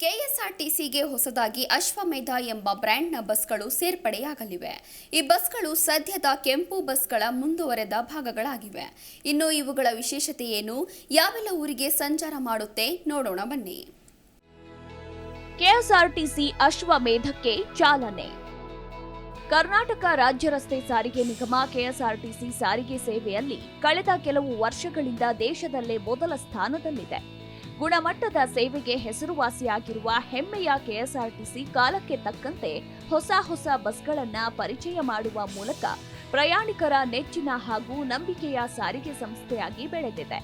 ಕೆಎಸ್ಆರ್ಟಿಸಿಗೆ ಹೊಸದಾಗಿ ಅಶ್ವಮೇಧ ಎಂಬ ಬ್ರ್ಯಾಂಡ್ನ ಬಸ್ಗಳು ಸೇರ್ಪಡೆಯಾಗಲಿವೆ. ಈ ಬಸ್ಗಳು ಸದ್ಯದ ಕೆಂಪು ಬಸ್ಗಳ ಮುಂದುವರೆದ ಭಾಗಗಳಾಗಿವೆ. ಇನ್ನು ಇವುಗಳ ವಿಶೇಷತೆ ಏನು? ಯಾವೆಲ್ಲ ಊರಿಗೆ ಸಂಚಾರ ಮಾಡುತ್ತೆ? ನೋಡೋಣ ಬನ್ನಿ. ಕೆಎಸ್ಆರ್ಟಿಸಿ ಅಶ್ವಮೇಧಕ್ಕೆ ಚಾಲನೆ. ಕರ್ನಾಟಕ ರಾಜ್ಯ ರಸ್ತೆ ಸಾರಿಗೆ ನಿಗಮ ಕೆಎಸ್ಆರ್ಟಿಸಿ ಸಾರಿಗೆ ಸೇವೆಯಲ್ಲಿ ಕಳೆದ ಕೆಲವು ವರ್ಷಗಳಿಂದ ದೇಶದಲ್ಲೇ ಮೊದಲ ಸ್ಥಾನದಲ್ಲಿದೆ. ಗುಣಮಟ್ಟದ ಸೇವೆಗೆ ಹೆಸರುವಾಸಿಯಾಗಿರುವ ಹೆಮ್ಮೆಯ ಕೆಎಸ್ಆರ್ಟಿಸಿ ಕಾಲಕ್ಕೆ ತಕ್ಕಂತೆ ಹೊಸ ಹೊಸ ಬಸ್ಗಳನ್ನ ಪರಿಚಯ ಮಾಡುವ ಮೂಲಕ ಪ್ರಯಾಣಿಕರ ನೆಚ್ಚಿನ ಹಾಗೂ ನಂಬಿಕೆಯ ಸಾರಿಗೆ ಸಂಸ್ಥೆಯಾಗಿ ಬೆಳೆದಿದೆ.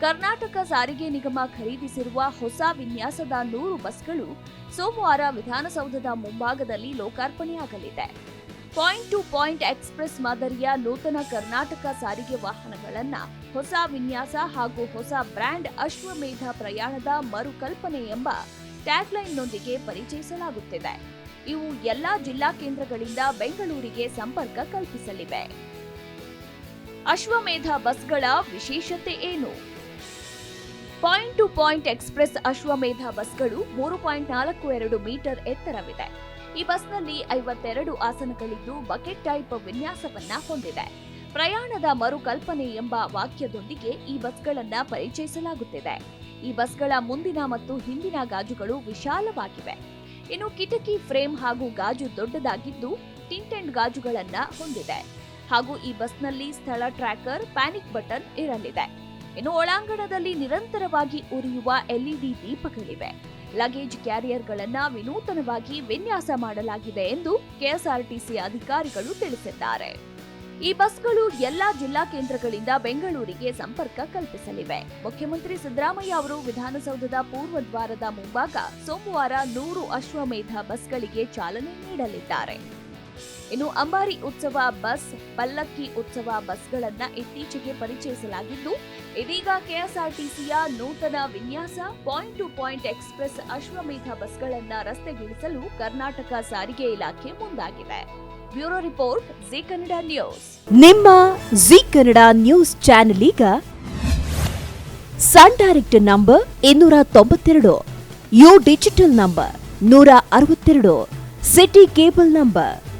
ಕರ್ನಾಟಕ ಸಾರಿಗೆ ನಿಗಮ ಖರೀದಿಸಿರುವ ಹೊಸ ವಿನ್ಯಾಸದ ನೂರು ಬಸ್ಗಳು ಸೋಮವಾರ ವಿಧಾನಸೌಧದ ಮುಂಭಾಗದಲ್ಲಿ ಲೋಕಾರ್ಪಣೆಯಾಗಲಿದೆ. ಪಾಯಿಂಟ್ ಟು ಪಾಯಿಂಟ್ ಎಕ್ಸ್ಪ್ರೆಸ್ ಮಾದರಿಯ ನೂತನ ಕರ್ನಾಟಕ ಸಾರಿಗೆ ವಾಹನಗಳನ್ನು ಹೊಸ ವಿನ್ಯಾಸ ಹಾಗೂ ಹೊಸ ಬ್ರ್ಯಾಂಡ್ ಅಶ್ವಮೇಧ ಪ್ರಯಾಣದ ಮರುಕಲ್ಪನೆ ಎಂಬ ಟ್ಯಾಗ್ಲೈನ್ನೊಂದಿಗೆ ಪರಿಚಯಿಸಲಾಗುತ್ತಿದೆ. ಇವು ಎಲ್ಲಾ ಜಿಲ್ಲಾ ಕೇಂದ್ರಗಳಿಂದ ಬೆಂಗಳೂರಿಗೆ ಸಂಪರ್ಕ ಕಲ್ಪಿಸಲಿವೆ. ಅಶ್ವಮೇಧ ಬಸ್ಗಳ ವಿಶೇಷತೆ ಏನು? ಪಾಯಿಂಟ್ ಟು ಪಾಯಿಂಟ್ ಎಕ್ಸ್ಪ್ರೆಸ್ ಅಶ್ವಮೇಧ ಬಸ್ಗಳು ಮೂರು ಪಾಯಿಂಟ್ ನಾಲ್ಕು ಎರಡು ಮೀಟರ್ ಎತ್ತರವಿದೆ. ಈ ಬಸ್ನಲ್ಲಿ ಐವತ್ತೆರಡು ಆಸನಗಳಿದ್ದು ಬಕೆಟ್ ಟೈಪ್ ವಿನ್ಯಾಸವನ್ನ ಹೊಂದಿದೆ. ಪ್ರಯಾಣದ ಮರುಕಲ್ಪನೆ ಎಂಬ ವಾಕ್ಯದೊಂದಿಗೆ ಈ ಬಸ್ಗಳನ್ನ ಪರಿಚಯಿಸಲಾಗುತ್ತಿದೆ. ಈ ಬಸ್ಗಳ ಮುಂದಿನ ಮತ್ತು ಹಿಂದಿನ ಗಾಜುಗಳು ವಿಶಾಲವಾಗಿವೆ. ಇನ್ನು ಕಿಟಕಿ ಫ್ರೇಮ್ ಹಾಗೂ ಗಾಜು ದೊಡ್ಡದಾಗಿದ್ದು ಟಿಂಟೆಂಟ್ ಗಾಜುಗಳನ್ನ ಹೊಂದಿದೆ. ಹಾಗೂ ಈ ಬಸ್ನಲ್ಲಿ ಸ್ಥಳ ಟ್ರ್ಯಾಕರ್, ಪ್ಯಾನಿಕ್ ಬಟನ್ ಇರಲಿದೆ. ಇನ್ನು ಒಳಾಂಗಣದಲ್ಲಿ ನಿರಂತರವಾಗಿ ಉರಿಯುವ ಎಲ್ಇಡಿ ದೀಪಗಳಿವೆ. ಲಗೇಜ್ ಕ್ಯಾರಿಯರ್ಗಳನ್ನ ವಿನೂತನವಾಗಿ ವಿನ್ಯಾಸ ಮಾಡಲಾಗಿದೆ ಎಂದು ಕೆಎಸ್ಆರ್ಟಿಸಿ ಅಧಿಕಾರಿಗಳು ತಿಳಿಸಿದ್ದಾರೆ. ಈ ಬಸ್ಗಳು ಎಲ್ಲಾ ಜಿಲ್ಲಾ ಕೇಂದ್ರಗಳಿಂದ ಬೆಂಗಳೂರಿಗೆ ಸಂಪರ್ಕ ಕಲ್ಪಿಸಲಿವೆ. ಮುಖ್ಯಮಂತ್ರಿ ಸಿದ್ದರಾಮಯ್ಯ ಅವರು ವಿಧಾನಸೌಧದ ಪೂರ್ವ ದ್ವಾರದ ಮುಂಭಾಗ ಸೋಮವಾರ ನೂರು ಅಶ್ವಮೇಧ ಬಸ್ಗಳಿಗೆ ಚಾಲನೆ ನೀಡಲಿದ್ದಾರೆ. ಇನ್ನು ಅಂಬಾರಿ ಉತ್ಸವ ಬಸ್, ಪಲ್ಲಕ್ಕಿ ಉತ್ಸವ ಬಸ್ಗಳನ್ನ ಇತ್ತೀಚೆಗೆ ಪರಿಚಯಿಸಲಾಗಿದ್ದು, ಇದೀಗ ಕೆಎಸ್ಆರ್ಟಿಸಿಯ ನೂತನ ವಿನ್ಯಾಸ ಪಾಯಿಂಟ್ ಟು ಪಾಯಿಂಟ್ ಎಕ್ಸ್ಪ್ರೆಸ್ ಅಶ್ವಮೇಧ ಬಸ್ಗಳನ್ನ ರಸ್ತೆಗಿಳಿಸಲು ಕರ್ನಾಟಕ ಸಾರಿಗೆ ಇಲಾಖೆ ಮುಂದಾಗಿದೆ. Bureau report, Zee Kannada news. ನಿಮ್ಮ ಜಿ ಕನ್ನಡ ನ್ಯೂಸ್ ಚಾನೆಲ್ ಈಗ ಸನ್ ಡೈರೆಕ್ಟ್ ನಂಬರ್ ಇನ್ನೂರ ತೊಂಬತ್ತೆರಡು, ಯು ಡಿಜಿಟಲ್ ನಂಬರ್ ನೂರ ಅರವತ್ತೆರಡು, ಸಿಟಿ ಕೇಬಲ್ ನಂಬರ್